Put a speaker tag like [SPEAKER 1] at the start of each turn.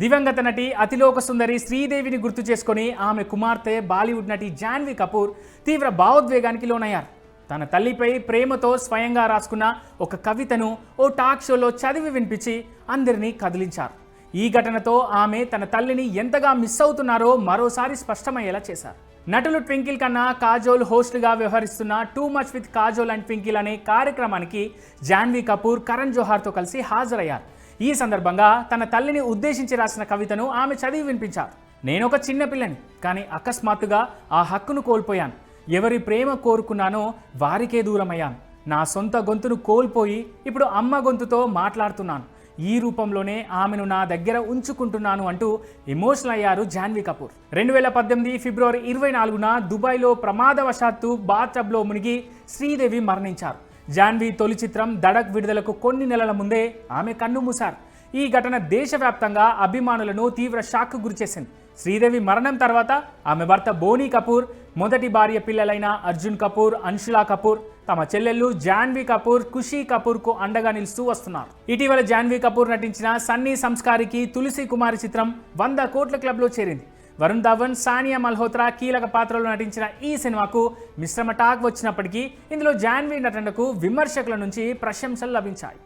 [SPEAKER 1] దివంగత నటి అతిలోక సుందరి శ్రీదేవిని గుర్తు చేసుకొని ఆమె కుమార్తె బాలీవుడ్ నటి జాన్వీ కపూర్ తీవ్ర భావోద్వేగానికి లోనయ్యారు. తన తల్లిపై ప్రేమతో స్వయంగా రాసుకున్న ఒక కవితను ఓ టాక్ షోలో చదివి వినిపించి అందరినీ కదిలించారు. ఈ ఘటనతో ఆమె తన తల్లిని ఎంతగా మిస్ అవుతున్నారో మరోసారి స్పష్టమయ్యేలా చేశారు. నటులు ట్వింకిల్ కన్నా కాజోల్ హోస్ట్గా వ్యవహరిస్తున్న too much with Kajol and Twinkle అనే కార్యక్రమానికి జాన్వీ కపూర్ కరణ్ జోహార్తో కలిసి హాజరయ్యారు. ఈ సందర్భంగా తన తల్లిని ఉద్దేశించి రాసిన కవితను ఆమె చదివి వినిపించారు. నేను ఒక చిన్న పిల్లని కానీ అకస్మాత్తుగా ఆ హక్కును కోల్పోయాను. ఎవరి ప్రేమ కోరుకున్నానో వారికే దూరమయ్యాను. నా సొంత గొంతును కోల్పోయి ఇప్పుడు అమ్మ గొంతుతో మాట్లాడుతున్నాను. ఈ రూపంలోనే ఆమెను నా దగ్గర ఉంచుకుంటున్నాను అంటూ ఎమోషనల్ అయ్యారు జాన్వీ కపూర్. రెండు వేల పద్దెనిమిది ఫిబ్రవరి ఇరవై నాలుగున దుబాయ్లో ప్రమాదవశాత్తు బాత్టబ్లో మునిగి శ్రీదేవి మరణించారు. జాన్వీ తొలి చిత్రం దడక్ విడుదలకు కొన్ని నెలల ముందే ఆమె కన్ను మూశారు. ఈ ఘటన దేశవ్యాప్తంగా అభిమానులను తీవ్ర షాక్ గురిచేసింది శ్రీదేవి మరణం తర్వాత ఆమె భర్త బోనీ కపూర్ మొదటి భార్య పిల్లలైన అర్జున్ కపూర్ అన్షులా కపూర్ తమ చెల్లెళ్ళు జాన్వీ కపూర్ ఖుషీ కపూర్కు అండగా నిలుస్తూ వస్తున్నారు. ఇటీవల జాన్వీ కపూర్ నటించిన సన్నీ సంస్కారికి తులసి కుమారి చిత్రం వంద కోట్ల క్లబ్లో చేరింది. వరుణ్ ధవన్ సానియా మల్హోత్రా కీలక పాత్రలో నటించిన ఈ సినిమాకు మిశ్రమ టాక్ వచ్చినప్పటికీ ఇందులో జాన్వీ నటనకు విమర్శకుల నుంచి ప్రశంసలు లభించాయి.